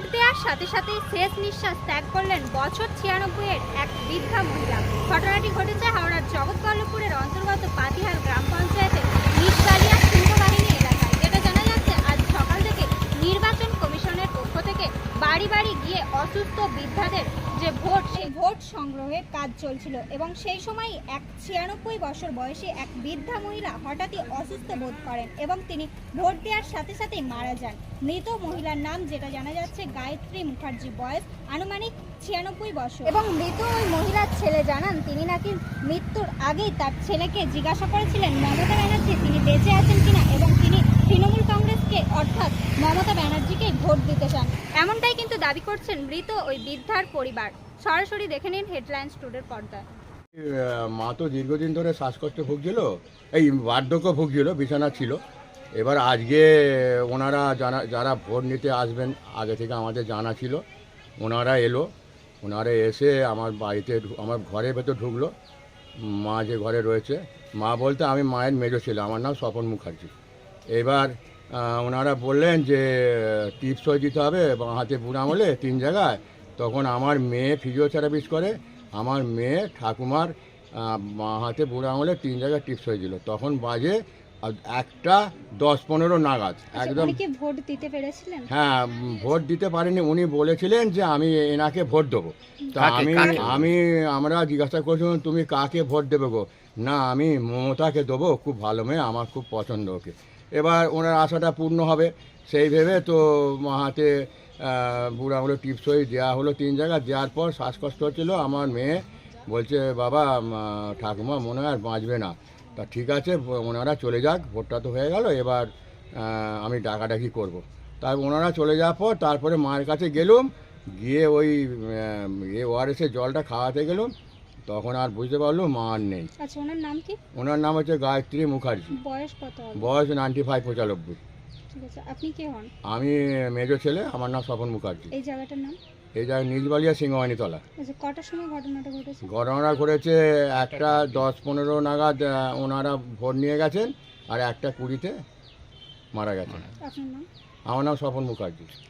Vote দেওয়ার সাথে সাথে শেষ নিঃশ্বাস ত্যাগ করলেন বছর ছিয়ানব্বই এর এক বৃদ্ধা মহিলা। ঘটনাটি ঘটেছে হাওড়ার জগৎবল্লভপুরের অন্তর্গত পাতিহার গ্রাম পঞ্চায়েতের নিশবালিয়া সিংহবাহিনী এলাকায়। যেটা জানা যাচ্ছে, আজ সকাল থেকে নির্বাচন কমিশনের পক্ষ থেকে বাড়ি বাড়ি গিয়ে অসুস্থ বৃদ্ধাদের যে ভোট, সেই ভোট সংগ্রহের কাজ চলছিল এবং সেই সময় এক ছিয়ানব্বই বছর বয়সে এক বৃদ্ধা মহিলা হঠাৎই অসুস্থ বোধ করেন এবং তিনি ভোট দেওয়ার সাথে সাথেই মারা যান। মৃত মহিলার নাম যেটা জানা যাচ্ছে গায়ত্রী মুখার্জি বয়স আনুমানিক ছিয়ানব্বই বছর। এবং মৃত ওই মহিলার ছেলে জানান, তিনি নাকি মৃত্যুর আগেই তার ছেলেকে জিজ্ঞাসা করেছিলেন, মমতা ব্যানার্জি তিনি বেঁচে আছেন কিনা? এবং তিনি তৃণমূল কংগ্রেসকে অর্থাৎ মমতা ব্যানার্জিকে ভোট দিতে চান। এমনটাই দাবি করছেন মৃত ওই বৃদ্ধার পরিবার। সরাসরি দেখে নিন হেডলাইন্স টুডের পর্দায়। মা তো দীর্ঘদিন ধরে শ্বাসকষ্টে ভুগছিল, এই বার্ধক্য ভুগছিল, বিছানা ছিল। এবার আজকে ওনারা যারা যারা ভোট নিতে আসবেন, আগে থেকে আমাদের জানা ছিল। ওনারা এলো, ওনারা এসে আমার বাড়িতে আমার ঘরের ভেতর ঢুকলো। মা যে ঘরে রয়েছে, মা বলতে আমি মায়ের মেজো ছিল, আমার নাম স্বপন মুখার্জি। এবার ওনারা বললেন যে টিপস হয়ে দিতে হবে বাঁ হাতে বুড়া আমলে তিন জায়গায়। তখন আমার মেয়ে ফিজিওথেরাপিস্ট করে আমার মেয়ে ঠাকুমার বাঁ হাতে বুড়া আমলে তিন জায়গায় টিপস হয়ে দিল তখন বাজে একটা দশ পনেরো নাগাদ একদম ভোট দিতে পেরেছিলেন? হ্যাঁ ভোট দিতে পারেনি উনি বলেছিলেন যে আমি এনাকে ভোট দেবো। তা আমি আমি আমরা জিজ্ঞাসা করছিলাম তুমি কাকে ভোট দেবে গো? না আমি মমতাকে দেবো খুব ভালো মেয়ে আমার খুব পছন্দ ওকে। এবার ওনার আশাটা পূর্ণ হবে। সেই ভেবে তো হাতে বুড়া হলো টিপস হয়ে দেওয়া হলো তিন জায়গা। দেওয়ার পর শ্বাসকষ্ট হচ্ছিল। আমার মেয়ে বলছে, বাবা ঠাকুমা মনে হয় বাঁচবে না। তা ঠিক আছে, ওনারা চলে যাক। ভোটটা তো হয়ে গেল। এবার আমি ডাকাডাকি করব। তাই ওনারা চলে যাওয়ার পর তারপরে মায়ের কাছে গেলুম। গিয়ে ওই এ ওআরএসের জলটা খাওয়াতে গেলুম। তখন আর বুঝতে পারলুম মা আর নেই। আচ্ছা ওনার নাম কি? ওনার নাম হচ্ছে গায়ত্রী মুখার্জি। বয়স কত হবে? বয়স নাইনটি ফাইভ পঁচানব্বই। ঠিক আছে আপনি কে হন? আমি মেজো ছেলে আমার নাম স্বপন মুখার্জি। এই জায়গাটার নাম? এই জায়গায় নিজবালিয়া সিংহবাহিনী তলা আচ্ছা কটার সময় ঘটনাটা ঘটেছে? ঘটনা করেছে একটা দশ পনেরো নাগাদ আহ, ওনারা ভোট নিয়ে গেছেন আর একটা কুড়িতে মারা গেছেন। আপনার নাম? আমার নাম স্বপন মুখার্জি।